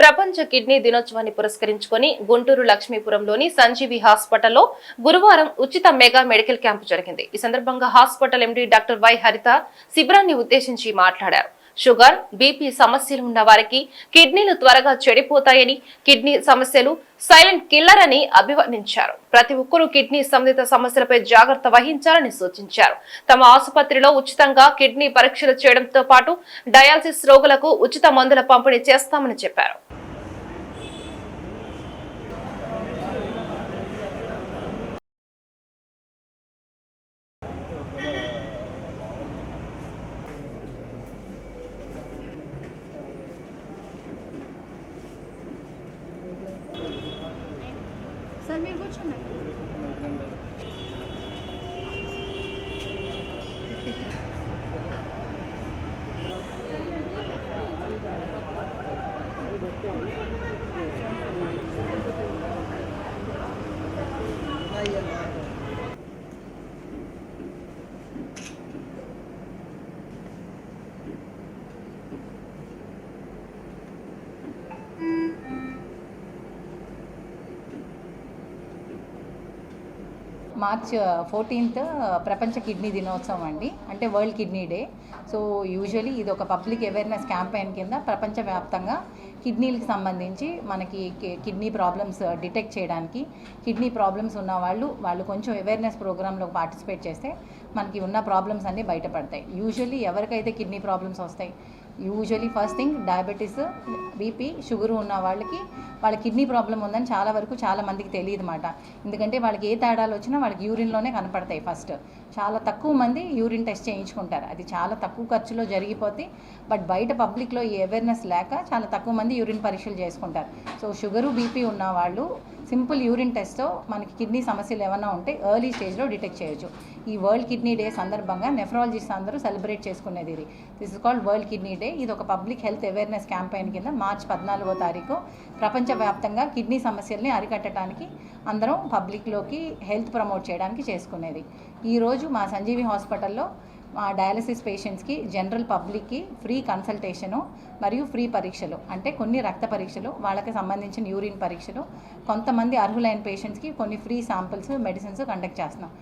ప్రపంచ కిడ్నీ దినోత్సవాన్ని పురస్కరించుకొని గుంటూరు లక్ష్మీపురంలోని సంజీవి హాస్పిటల్లో గురువారం ఉచిత మెగా మెడికల్ క్యాంపు జరిగింది. ఈ సందర్భంగా hospital MD doctor Y Haritha శిబిరాన్ని ఉద్దేశించి మాట్లాడారు. షుగర్ బీపీ సమస్యలు ఉన్న వారికి కిడ్నీలు త్వరగా చెడిపోతాయని కిడ్నీ సమస్యలు సైలెంట్ కిల్లర్ అని అభివర్ణించారు. ప్రతి ఒక్కరూ కిడ్నీ సంబంధిత సమస్యలపై జాగ్రత్త వహించాలని సూచించారు. తమ ఆసుపత్రిలో ఉచితంగా కిడ్నీ పరీక్షలు చేయడంతో పాటు డయాలసిస్ రోగులకు ఉచిత మందుల పంపిణీ చేస్తామని చెప్పారు. धर्मेर कुछ Thank you. మార్చ్ ఫోర్టీన్త్ ప్రపంచ కిడ్నీ దినోత్సవం అండి. అంటే world kidney day. So usually ఇది ఒక పబ్లిక్ అవేర్నెస్ క్యాంపెయిన్ కింద ప్రపంచవ్యాప్తంగా కిడ్నీలకు సంబంధించి మనకి కిడ్నీ ప్రాబ్లమ్స్ డిటెక్ట్ చేయడానికి కిడ్నీ ప్రాబ్లమ్స్ ఉన్న వాళ్ళు వాళ్ళు కొంచెం అవేర్నెస్ ప్రోగ్రాంలో పార్టిసిపేట్ చేస్తే మనకి ఉన్న ప్రాబ్లమ్స్ అన్నీ బయటపడతాయి. యూజువలీ ఎవరికైతే కిడ్నీ ప్రాబ్లమ్స్ వస్తాయి usually first thing diabetes BP sugar ఉన్న వాళ్ళకి వాళ్ళ కిడ్నీ ప్రాబ్లం ఉందని చాలా వరకు చాలా మందికి తెలియదు అనమాట ఎందుకంటే వాళ్ళకి ఏ తేడాలు వచ్చినా వాళ్ళకి యూరిన్లోనే కనపడతాయి ఫస్ట్. చాలా తక్కువ మంది యూరిన్ టెస్ట్ చేయించుకుంటారు. అది చాలా తక్కువ ఖర్చులో జరిగిపోతే బట్ బయట పబ్లిక్లో ఈ అవేర్నెస్ లేక చాలా తక్కువ మంది యూరిన్ పరీక్షలు చేసుకుంటారు. సో షుగరు బీపీ ఉన్న వాళ్ళు సింపుల్ యూరిన్ టెస్ట్తో మనకి కిడ్నీ సమస్యలు ఏమైనా ఉంటే ఎర్లీ స్టేజ్లో డిటెక్ట్ చేయొచ్చు. ఈ వరల్డ్ కిడ్నీ డే సందర్భంగా నెఫ్రాలజిస్ట్ అందరూ సెలబ్రేట్ చేసుకునేది ఇది. This is called world kidney day ఇది ఒక పబ్లిక్ హెల్త్ అవేర్నెస్ క్యాంపెయిన్ కింద మార్చ్ పద్నాలుగో తారీఖు ప్రపంచవ్యాప్తంగా కిడ్నీ సమస్యల్ని అరికట్టడానికి అందరం పబ్లిక్లోకి హెల్త్ ప్రమోట్ చేయడానికి చేసుకునేది. ఈరోజు మా సంజీవి హాస్పిటల్లో డయాలసిస్ పేషెంట్స్కి జనరల్ పబ్లిక్కి ఫ్రీ కన్సల్టేషను మరియు ఫ్రీ పరీక్షలు. అంటే కొన్ని రక్త పరీక్షలు వాళ్ళకి సంబంధించిన యూరిన్ పరీక్షలు. కొంతమంది అర్హులైన పేషెంట్స్కి కొన్ని ఫ్రీ శాంపిల్స్ మెడిసిన్స్ కండక్ట్ చేస్తున్నాం.